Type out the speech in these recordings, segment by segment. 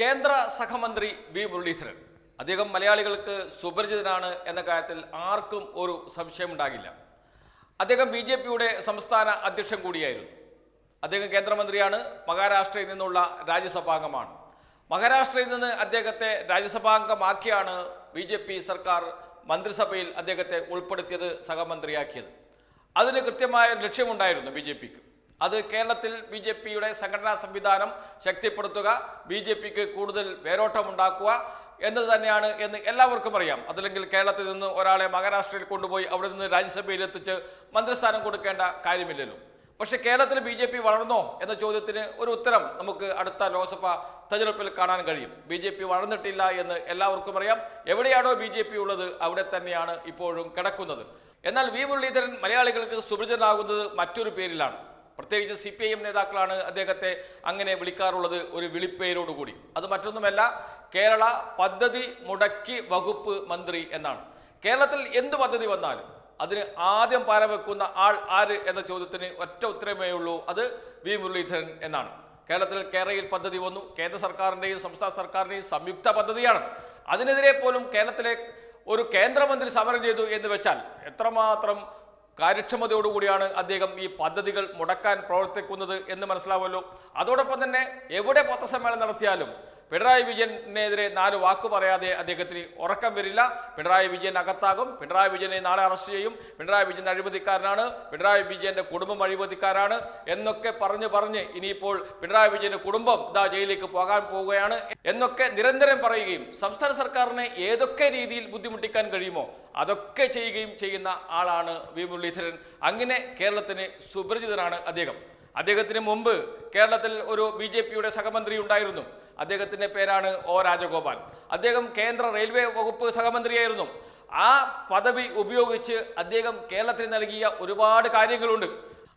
കേന്ദ്ര സഹമന്ത്രി വി മുരളീധരൻ. അദ്ദേഹം മലയാളികൾക്ക് സുപരിചിതനാണ് എന്ന കാര്യത്തിൽ ആർക്കും ഒരു സംശയമുണ്ടാകില്ല. അദ്ദേഹം ബി ജെ പിയുടെ സംസ്ഥാന അധ്യക്ഷൻ കൂടിയായിരുന്നു. അദ്ദേഹം കേന്ദ്രമന്ത്രിയാണ് മഹാരാഷ്ട്രയിൽ നിന്നുള്ള രാജ്യസഭാംഗമാണ്. മഹാരാഷ്ട്രയിൽ നിന്ന് അദ്ദേഹത്തെ രാജ്യസഭാംഗമാക്കിയാണ് ബി ജെ പി സർക്കാർ മന്ത്രിസഭയിൽ അദ്ദേഹത്തെ ഉൾപ്പെടുത്തിയത് സഹമന്ത്രിയാക്കിയത്. അതിന് കൃത്യമായ ലക്ഷ്യമുണ്ടായിരുന്നു ബി ജെ പിക്ക്. അത് കേരളത്തിൽ ബി ജെ പിയുടെ സംഘടനാ സംവിധാനം ശക്തിപ്പെടുത്തുക ബി ജെ പിക്ക് കൂടുതൽ വേരോട്ടമുണ്ടാക്കുക എന്നത് തന്നെയാണ് എന്ന് എല്ലാവർക്കും അറിയാം. അതല്ലെങ്കിൽ കേരളത്തിൽ നിന്ന് ഒരാളെ മഹാരാഷ്ട്രയിൽ കൊണ്ടുപോയി അവിടെ നിന്ന് രാജ്യസഭയിൽ എത്തിച്ച് മന്ത്രിസ്ഥാനം കൊടുക്കേണ്ട കാര്യമില്ലല്ലോ. പക്ഷേ കേരളത്തിൽ ബി ജെ പി വളർന്നോ എന്ന ചോദ്യത്തിന് ഒരു ഉത്തരം നമുക്ക് അടുത്ത ലോക്സഭ തെരഞ്ഞെടുപ്പിൽ കാണാൻ കഴിയും. ബി ജെ പി വളർന്നിട്ടില്ല എന്ന് എല്ലാവർക്കും അറിയാം. എവിടെയാണോ ബി ജെ പി ഉള്ളത് അവിടെ തന്നെയാണ് ഇപ്പോഴും കിടക്കുന്നത്. എന്നാൽ വി മുരളീധരൻ മലയാളികൾക്ക് സുപരിചിതനാകുന്നത് മറ്റൊരു പേരിലാണ്. പ്രത്യേകിച്ച് സി പി ഐ എം നേതാക്കളാണ് അദ്ദേഹത്തെ അങ്ങനെ വിളിക്കാറുള്ളത് ഒരു വിളിപ്പേരോടുകൂടി. അത് മറ്റൊന്നുമല്ല കേരള പദ്ധതി മുടക്കി വകുപ്പ് മന്ത്രി എന്നാണ്. കേരളത്തിൽ എന്ത് പദ്ധതി വന്നാലും അതിന് ആദ്യം പാരവെക്കുന്ന ആൾ ആര് എന്ന ചോദ്യത്തിന് ഒറ്റ ഉത്തരമേ ഉള്ളൂ. അത് വി. മുരളീധരൻ എന്നാണ്. കേരളത്തിൽ കേരളയിൽ പദ്ധതി വന്നു. കേന്ദ്ര സർക്കാരിന്റെയും സംസ്ഥാന സർക്കാരിന്റെയും സംയുക്ത പദ്ധതിയാണ്. അതിനെതിരെ പോലും കേരളത്തിലെ ഒരു കേന്ദ്രമന്ത്രി സമരം ചെയ്തു എന്ന് വെച്ചാൽ എത്രമാത്രം കാര്യക്ഷമതയോടുകൂടിയാണ് അദ്ദേഹം ഈ പദ്ധതികൾ മുടക്കാൻ പ്രവർത്തിക്കുന്നത് എന്ന് മനസ്സിലാവുമല്ലോ. അതോടൊപ്പം തന്നെ എവിടെ പത്രസമ്മേളനം നടത്തിയാലും പിണറായി വിജയനെതിരെ നാല് വാക്ക് പറയാതെ അദ്ദേഹത്തിന് ഉറക്കം വരില്ല. പിണറായി വിജയൻ അകത്താകും. പിണറായി വിജയനെ നാളെ അറസ്റ്റ് ചെയ്യും. പിണറായി വിജയൻ അഴിമതിക്കാരനാണ്. പിണറായി വിജയന്റെ കുടുംബം അഴിമതിക്കാരാണ് എന്നൊക്കെ പറഞ്ഞ് പറഞ്ഞ് ഇനിയിപ്പോൾ പിണറായി വിജയന്റെ കുടുംബം ഇതാ ജയിലിലേക്ക് പോകാൻ പോവുകയാണ് എന്നൊക്കെ നിരന്തരം പറയുകയും സംസ്ഥാന സർക്കാരിനെ ഏതൊക്കെ രീതിയിൽ ബുദ്ധിമുട്ടിക്കാൻ കഴിയുമോ അതൊക്കെ ചെയ്യുകയും ചെയ്യുന്ന ആളാണ് വി മുരളീധരൻ. അങ്ങനെ കേരളത്തിന് സുപരിചിതനാണ് അദ്ദേഹം. അദ്ദേഹത്തിന് മുമ്പ് കേരളത്തിൽ ഒരു ബി ജെ പിയുടെ സഹമന്ത്രി ഉണ്ടായിരുന്നു. അദ്ദേഹത്തിന്റെ പേരാണ് ഒ രാജഗോപാൽ. അദ്ദേഹം കേന്ദ്ര റെയിൽവേ വകുപ്പ് സഹമന്ത്രിയായിരുന്നു. ആ പദവി ഉപയോഗിച്ച് അദ്ദേഹം കേരളത്തിന് നൽകിയ ഒരുപാട് കാര്യങ്ങളുണ്ട്.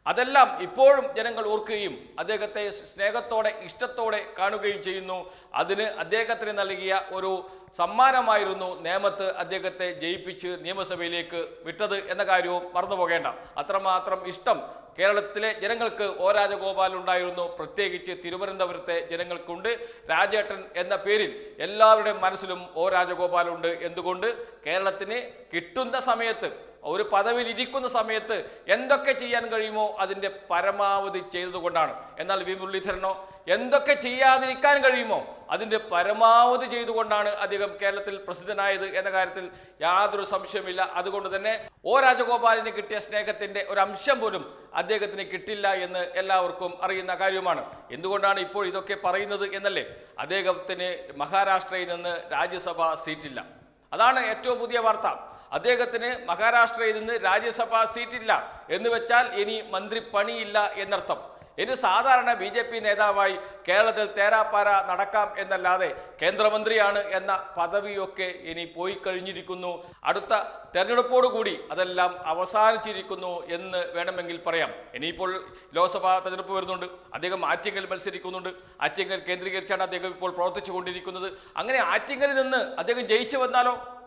അതെല്ലാം ഇപ്പോഴും ജനങ്ങൾ ഓർക്കുകയും അദ്ദേഹത്തെ സ്നേഹത്തോടെ ഇഷ്ടത്തോടെ കാണുകയും ചെയ്യുന്നു. അതിന് അദ്ദേഹത്തിന് നൽകിയ ഒരു സമ്മാനമായിരുന്നു നേമത്ത് അദ്ദേഹത്തെ ജയിപ്പിച്ച് നിയമസഭയിലേക്ക് വിട്ടത് എന്ന കാര്യവും മറന്നു പോകേണ്ട അത്രമാത്രം ഇഷ്ടം കേരളത്തിലെ ജനങ്ങൾക്ക് ഒ രാജഗോപാൽ ഉണ്ടായിരുന്നു. പ്രത്യേകിച്ച് തിരുവനന്തപുരത്തെ ജനങ്ങൾക്കുണ്ട്. രാജേട്ടൻ എന്ന പേരിൽ എല്ലാവരുടെയും മനസ്സിലും ഒ രാജഗോപാൽ ഉണ്ട്. എന്തുകൊണ്ട്? കേരളത്തിന് കിട്ടുന്ന സമയത്ത് ഒരു പദവിയിൽ ഇരിക്കുന്ന സമയത്ത് എന്തൊക്കെ ചെയ്യാൻ കഴിയുമോ അതിന്റെ പരമാവധി ചെയ്തതുകൊണ്ടാണ്. എന്നാൽ വി മുരളീധരനോ എന്തൊക്കെ ചെയ്യാതിരിക്കാൻ കഴിയുമോ അതിന്റെ പരമാവധി ചെയ്തുകൊണ്ടാണ് അദ്ദേഹം കേരളത്തിൽ പ്രസിദ്ധനായത് എന്ന കാര്യത്തിൽ യാതൊരു സംശയമില്ല അതുകൊണ്ട് തന്നെ ഓ രാജഗോപാലിന് കിട്ടിയ സ്നേഹത്തിന്റെ ഒരു അംശം പോലും അദ്ദേഹത്തിന് കിട്ടില്ല എന്ന് എല്ലാവർക്കും അറിയുന്ന കാര്യമാണ്. എന്തുകൊണ്ടാണ് ഇപ്പോൾ ഇതൊക്കെ പറയുന്നത് എന്നല്ലേ? അദ്ദേഹത്തിന് മഹാരാഷ്ട്രയിൽ നിന്ന് രാജ്യസഭാ സീറ്റില്ല. അതാണ് ഏറ്റവും പുതിയ വാർത്ത. അദ്ദേഹത്തിന് മഹാരാഷ്ട്രയിൽ നിന്ന് രാജ്യസഭാ സീറ്റില്ല എന്ന് വെച്ചാൽ ഇനി മന്ത്രി പണിയില്ല എന്നർത്ഥം. ഇനി സാധാരണ ബി ജെ പി നേതാവായി കേരളത്തിൽ തേരാപ്പാര നടക്കാം എന്നല്ലാതെ കേന്ദ്രമന്ത്രിയാണ് എന്ന പദവിയൊക്കെ ഇനി പോയി കഴിഞ്ഞിരിക്കുന്നു. അടുത്ത തെരഞ്ഞെടുപ്പോടുകൂടി അതെല്ലാം അവസാനിച്ചിരിക്കുന്നു എന്ന് വേണമെങ്കിൽ പറയാം. ഇനിയിപ്പോൾ ലോക്സഭാ തെരഞ്ഞെടുപ്പ് വരുന്നുണ്ട്. അദ്ദേഹം ആറ്റിങ്ങൽ മത്സരിക്കുന്നുണ്ട്. ആറ്റിങ്ങൽ കേന്ദ്രീകരിച്ചാണ് അദ്ദേഹം ഇപ്പോൾ പ്രവർത്തിച്ചു കൊണ്ടിരിക്കുന്നത് അങ്ങനെ ആറ്റിങ്ങലിൽ നിന്ന് അദ്ദേഹം ജയിച്ചു വന്നാലോ?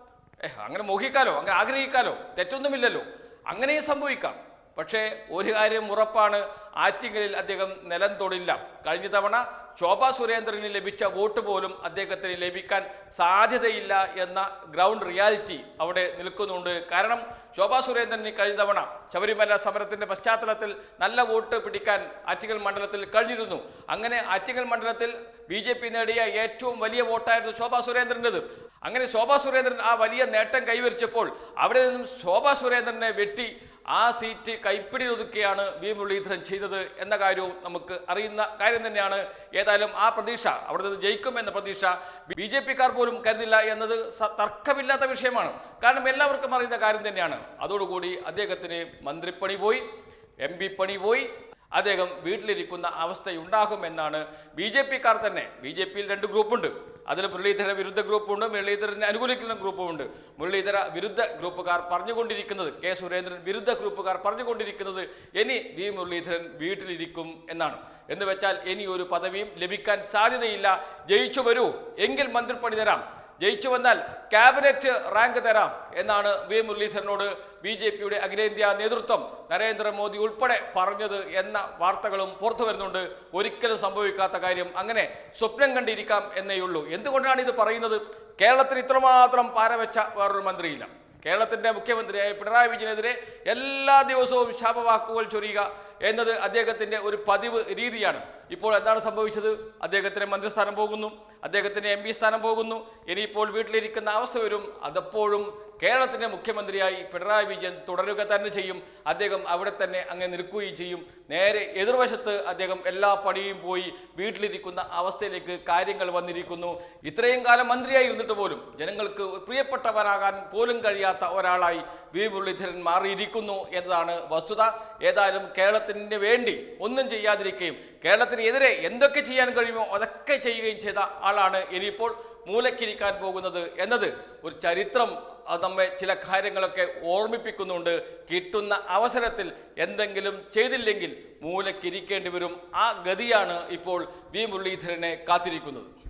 അങ്ങനെ മോഹിക്കാലോ അങ്ങനെ ആഗ്രഹിക്കാലോ തെറ്റൊന്നുമില്ലല്ലോ. അങ്ങനെയും സംഭവിക്കാം. പക്ഷേ ഒരു കാര്യം ഉറപ്പാണ് ആറ്റിങ്ങലിൽ അദ്ദേഹം നിലം തൊടില്ല കഴിഞ്ഞ തവണ ശോഭാ സുരേന്ദ്രന് ലഭിച്ച വോട്ട് പോലും അദ്ദേഹത്തിന് ലഭിക്കാൻ സാധ്യതയില്ല എന്ന ഗ്രൗണ്ട് റിയാലിറ്റി അവിടെ നിൽക്കുന്നുണ്ട്. കാരണം ശോഭാ സുരേന്ദ്രന് കഴിഞ്ഞ തവണ ശബരിമല സമരത്തിന്റെ പശ്ചാത്തലത്തിൽ നല്ല വോട്ട് പിടിക്കാൻ ആറ്റിങ്ങൽ മണ്ഡലത്തിൽ കഴിഞ്ഞിരുന്നു. അങ്ങനെ ആറ്റിങ്ങൽ മണ്ഡലത്തിൽ ബി ജെ പി നേടിയ ഏറ്റവും വലിയ വോട്ടായിരുന്നു ശോഭാ സുരേന്ദ്രന്റെത്. അങ്ങനെ ശോഭാ സുരേന്ദ്രൻ ആ വലിയ നേട്ടം കൈവരിച്ചപ്പോൾ അവിടെ നിന്നും ശോഭാ സുരേന്ദ്രനെ വെട്ടി ആ സീറ്റ് കൈപ്പിടി ഒതുക്കുകയാണ് വി മുരളീധരൻ ചെയ്തത് എന്ന കാര്യവും നമുക്ക് അറിയുന്ന കാര്യം തന്നെയാണ്. ഏതായാലും ആ പ്രതീക്ഷ അവിടെ നിന്ന് ജയിക്കും എന്ന പ്രതീക്ഷ ബി ജെ പിക്കാർ പോലും കരുതില്ല എന്നത് തർക്കമില്ലാത്ത വിഷയമാണ്. കാരണം എല്ലാവർക്കും അറിയുന്ന കാര്യം തന്നെയാണ്. അതോടുകൂടി അദ്ദേഹത്തിന് മന്ത്രിപ്പണി പോയി എം പി പണി പോയി. അദ്ദേഹം വീട്ടിലിരിക്കുന്ന അവസ്ഥയുണ്ടാകുമെന്നാണ് ബി ജെ പിക്കാർ തന്നെ ബി ജെ പിയിൽ രണ്ട് ഗ്രൂപ്പുണ്ട്. അതിൽ മുരളീധര വിരുദ്ധ ഗ്രൂപ്പുണ്ട് മുരളീധരനെ അനുകൂലിക്കുന്ന ഗ്രൂപ്പുമുണ്ട് മുരളീധര വിരുദ്ധ ഗ്രൂപ്പുകാർ പറഞ്ഞുകൊണ്ടിരിക്കുന്നത് കെ സുരേന്ദ്രൻ വിരുദ്ധ ഗ്രൂപ്പുകാർ പറഞ്ഞുകൊണ്ടിരിക്കുന്നത് ഇനി വി മുരളീധരൻ വീട്ടിലിരിക്കും എന്നാണ്. എന്ന് വെച്ചാൽ ഇനി ഒരു പദവിയും ലഭിക്കാൻ സാധ്യതയില്ല. ജയിച്ചു വരൂ. എങ്കിൽ മന്ത്രിപ്പണി തരാം. ജയിച്ചു വന്നാൽ ക്യാബിനറ്റ് റാങ്ക് തരാം എന്നാണ് വി മുരളീധരനോട് ബി ജെ പിയുടെ അഖിലേന്ത്യാ നേതൃത്വം നരേന്ദ്രമോദി ഉൾപ്പെടെ പറഞ്ഞത് എന്ന വാർത്തകളും പുറത്തു വരുന്നുണ്ട്. ഒരിക്കലും സംഭവിക്കാത്ത കാര്യം അങ്ങനെ സ്വപ്നം കണ്ടിരിക്കാം എന്നേയുള്ളൂ എന്തുകൊണ്ടാണ് ഇത് പറയുന്നത്? കേരളത്തിൽ ഇത്രമാത്രം പാരവെച്ച വേറൊരു മന്ത്രിയില്ല. കേരളത്തിന്റെ മുഖ്യമന്ത്രിയായ പിണറായി വിജയനെതിരെ എല്ലാ ദിവസവും ശാപവാക്കുകൾ ചൊരിയുക എന്നത് അദ്ദേഹത്തിന്റെ ഒരു പതിവ് രീതിയാണ്. ഇപ്പോൾ എന്താണ് സംഭവിച്ചത്? അദ്ദേഹത്തിന് മന്ത്രിസ്ഥാനം പോകുന്നു. അദ്ദേഹത്തിന് എം സ്ഥാനം പോകുന്നു. ഇനിയിപ്പോൾ വീട്ടിലിരിക്കുന്ന അവസ്ഥ വരും. അതപ്പോഴും കേരളത്തിന്റെ മുഖ്യമന്ത്രിയായി പിണറായി വിജയൻ തുടരുക തന്നെ ചെയ്യും. അദ്ദേഹം അവിടെ തന്നെ അങ്ങ് നിൽക്കുകയും ചെയ്യും. നേരെ എതിർവശത്ത് അദ്ദേഹം എല്ലാ പണിയും പോയി വീട്ടിലിരിക്കുന്ന അവസ്ഥയിലേക്ക് കാര്യങ്ങൾ വന്നിരിക്കുന്നു. ഇത്രയും കാലം മന്ത്രിയായി മന്ത്രിയായിരുന്നിട്ട് പോലും ജനങ്ങൾക്ക് പ്രിയപ്പെട്ടവരാകാൻ പോലും കഴിയാത്ത ഒരാളായി വി മുരളീധരൻ മാറിയിരിക്കുന്നു എന്നതാണ് വസ്തുത. ഏതായാലും കേരളത്തിന് വേണ്ടി ഒന്നും ചെയ്യാതിരിക്കുകയും കേരളത്തിനെതിരെ എന്തൊക്കെ ചെയ്യാൻ കഴിയുമോ അതൊക്കെ ചെയ്യുകയും ചെയ്ത ആളാണ് ഇനിയിപ്പോൾ മൂലക്കിരിക്കാൻ പോകുന്നത് എന്നത് ഒരു ചരിത്രം. അത് നമ്മെ ചില കാര്യങ്ങളൊക്കെ ഓർമ്മിപ്പിക്കുന്നുണ്ട്. കിട്ടുന്ന അവസരത്തിൽ എന്തെങ്കിലും ചെയ്തില്ലെങ്കിൽ മൂലക്കിരിക്കേണ്ടി വരും. ആ ഗതിയാണ് ഇപ്പോൾ വി മുരളീധരനെ കാത്തിരിക്കുന്നത്.